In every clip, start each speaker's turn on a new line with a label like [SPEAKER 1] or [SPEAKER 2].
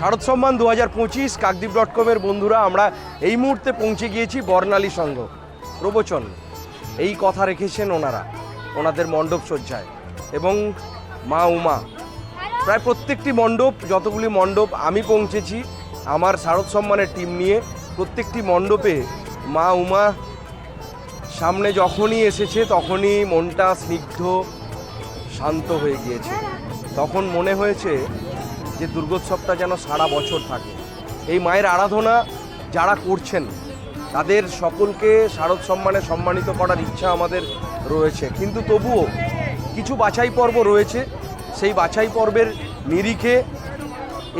[SPEAKER 1] শারদ সম্মান দু হাজার পঁচিশ, কাকদ্বীপ ডট কমের বন্ধুরা, আমরা এই মুহূর্তে পৌঁছে গিয়েছি বর্ণালী সংঘ। প্রবচন, এই কথা রেখেছেন ওনারা, ওনাদের মণ্ডপ সজ্জায়। এবং মা উমা, প্রায় প্রত্যেকটি মণ্ডপ, যতগুলি মণ্ডপ আমি পৌঁছেছি, আমার শারদ সম্মানের টিম নিয়ে, প্রত্যেকটি মণ্ডপে মা উমা সামনে যখনই এসেছে, তখনই মনটা স্নিগ্ধ, শান্ত হয়ে গিয়েছে। তখন মনে হয়েছে যে দুর্গোৎসবটা যেন সারা বছর থাকে। এই মায়ের আরাধনা যারা করছেন, তাদের সকলকে শারদ সম্মানে সম্মানিত করার ইচ্ছা আমাদের রয়েছে। কিন্তু তবুও কিছু বাছাই পর্ব রয়েছে। সেই বাছাই পর্বের নিরিখে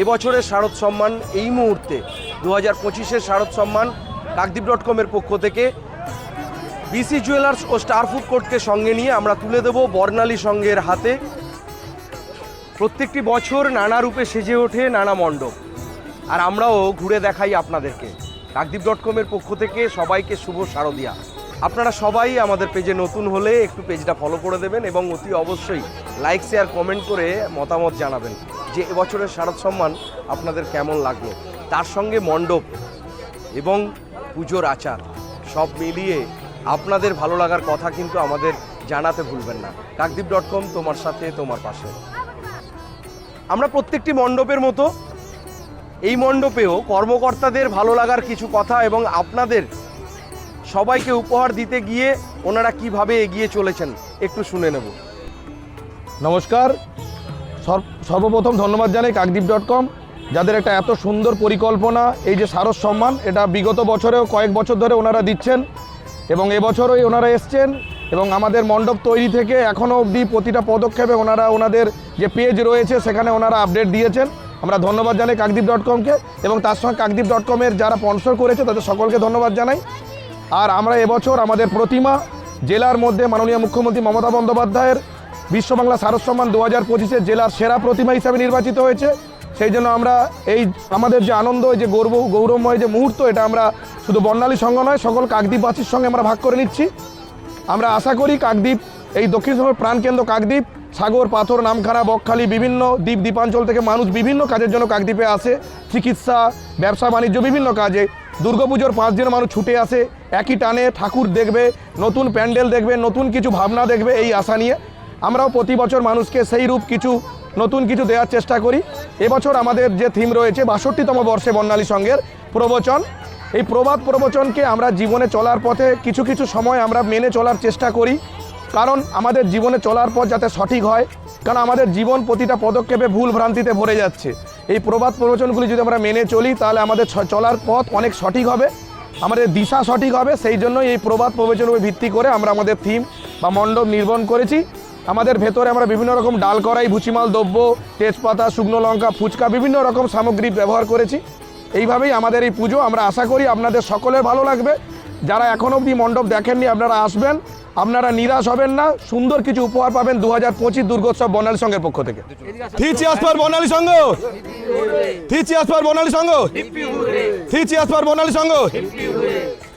[SPEAKER 1] এবছরের শারদ সম্মান এই মুহূর্তে দু হাজার পঁচিশের শারদ সম্মান কাকদ্বীপ ডট কমের পক্ষ থেকে বিসি জুয়েলার্স ও স্টার ফুড কোর্টকে সঙ্গে নিয়ে আমরা তুলে দেব বর্ণালী সংঘের হাতে। প্রত্যেকটি বছর নানা রূপে সেজে ওঠে নানা মণ্ডপ। আর আমরাও ঘুরে দেখাই আপনাদেরকে। কাকদ্বীপ ডট কমের পক্ষ থেকে সবাইকে শুভ শারদিয়া। আপনারা সবাই আমাদের পেজে নতুন হলে একটু পেজটা ফলো করে দেবেন এবং অতি অবশ্যই লাইক, শেয়ার, কমেন্ট করে মতামত জানাবেন যে এবছরের শারদ সম্মান আপনাদের কেমন লাগল। তার সঙ্গে মণ্ডপ এবং পুজোর আচার সব মিলিয়ে আপনাদের ভালো লাগার কথা কিন্তু আমাদের জানাতে ভুলবেন না। কাকদ্বীপ ডট কম তোমার সাথে, তোমার পাশে। আমরা প্রত্যেকটি মণ্ডপের মতো এই মণ্ডপেও কর্মকর্তাদের ভালো লাগার কিছু কথা এবং আপনাদের সবাইকে উপহার দিতে গিয়ে ওনারা কীভাবে এগিয়ে চলেছেন একটু শুনে নেব।
[SPEAKER 2] নমস্কার। সর- সর্বপ্রথম ধন্যবাদ জানাই কাকদ্বীপ ডট কম যাদের একটা এত সুন্দর পরিকল্পনা, এই যে সারস সম্মান, এটা বিগত বছরেও কয়েক বছর ধরে ওনারা দিচ্ছেন এবং এবছরই ওনারা এসছেন। এবং আমাদের মণ্ডপ তৈরি থেকে এখনও অবধি প্রতিটা পদক্ষেপে ওনারা ওনাদের যে পেজ রয়েছে, সেখানে ওনারা আপডেট দিয়েছেন। আমরা ধন্যবাদ জানাই কাকদ্বীপ ডট কমকে এবং তার সঙ্গে কাকদ্বীপ ডট কমের যারা স্পন্সর করেছে, তাদের সকলকে ধন্যবাদ জানাই। আর আমরা এবছর আমাদের প্রতিমা জেলার মধ্যে মাননীয় মুখ্যমন্ত্রী মমতা বন্দ্যোপাধ্যায়ের বিশ্ব বাংলা শারদ সম্মান দু হাজার পঁচিশে জেলার সেরা প্রতিমা হিসাবে নির্বাচিত হয়েছে। সেই জন্য আমরা এই আমাদের যে আনন্দ যে গৌরব, গৌরবময় যে মুহূর্ত, এটা আমরা শুধু বর্ণালী সঙ্গ নয়, সকল কাকদ্বীপবাসীর সঙ্গে আমরা ভাগ করে নিচ্ছি। আমরা আশা করি কাকদ্বীপ, এই দক্ষিণ শহর প্রাণকেন্দ্র কাকদ্বীপ, সাগর, পাথর, নামখানা, বকখালি, বিভিন্ন দ্বীপ, দ্বীপাঞ্চল থেকে মানুষ বিভিন্ন কাজের জন্য কাকদ্বীপে আসে। চিকিৎসা, ব্যবসা, বাণিজ্য, বিভিন্ন কাজে। দুর্গাপুজোর পাঁচ দিন মানুষ ছুটে আসে, একই টানে ঠাকুর দেখবে, নতুন প্যান্ডেল দেখবে, নতুন কিছু ভাবনা দেখবে এই আশা নিয়ে। আমরাও প্রতি বছর মানুষকে সেই রূপ কিছু, নতুন কিছু দেওয়ার চেষ্টা করি। এবছর আমাদের যে থিম রয়েছে বাষট্টিতম বর্ষে বর্ণালী সঙ্গের প্রবচন। এই প্রবাদ প্রবচনকে আমরা জীবনে চলার পথে কিছু কিছু সময় আমরা মেনে চলার চেষ্টা করি। কারণ আমাদের জীবনে চলার পথ যাতে সঠিক হয়, কারণ আমাদের জীবন প্রতিটা পদক্ষেপে ভুল ভ্রান্তিতে ভরে যাচ্ছে। এই প্রবাদ প্রবচনগুলি যদি আমরা মেনে চলি, তাহলে আমাদের চলার পথ অনেক সঠিক হবে, আমাদের দিশা সঠিক হবে। সেই জন্যই এই প্রবাদ প্রবচনের ভিত্তি করে আমরা আমাদের থিম বা মণ্ডপ নির্মাণ করেছি। আমাদের ভেতরে আমরা বিভিন্ন রকম ডাল কড়াই, ভুচিমাল, দ্রব্য, তেজপাতা, শুকনো লঙ্কা, ফুচকা, বিভিন্ন রকম সামগ্রী ব্যবহার করেছি। এইভাবেই আমাদের এই পুজো। আমরা আশা করি আপনাদের সকলের ভালো লাগবে। যারা এখন অবধি মণ্ডপ দেখেননি, আপনারা আসবেন। আপনারা নিরাশ হবেন না। সুন্দর কিছু উপহার পাবেন দু হাজার পঁচিশ দুর্গোৎসব বর্ণালী সংঘের পক্ষ থেকে। থিচি আসপার বর্ণালী সংঘ! থিচি আসপার বর্ণালী সংঘ! থিচি আসপার বর্ণালী সংঘ!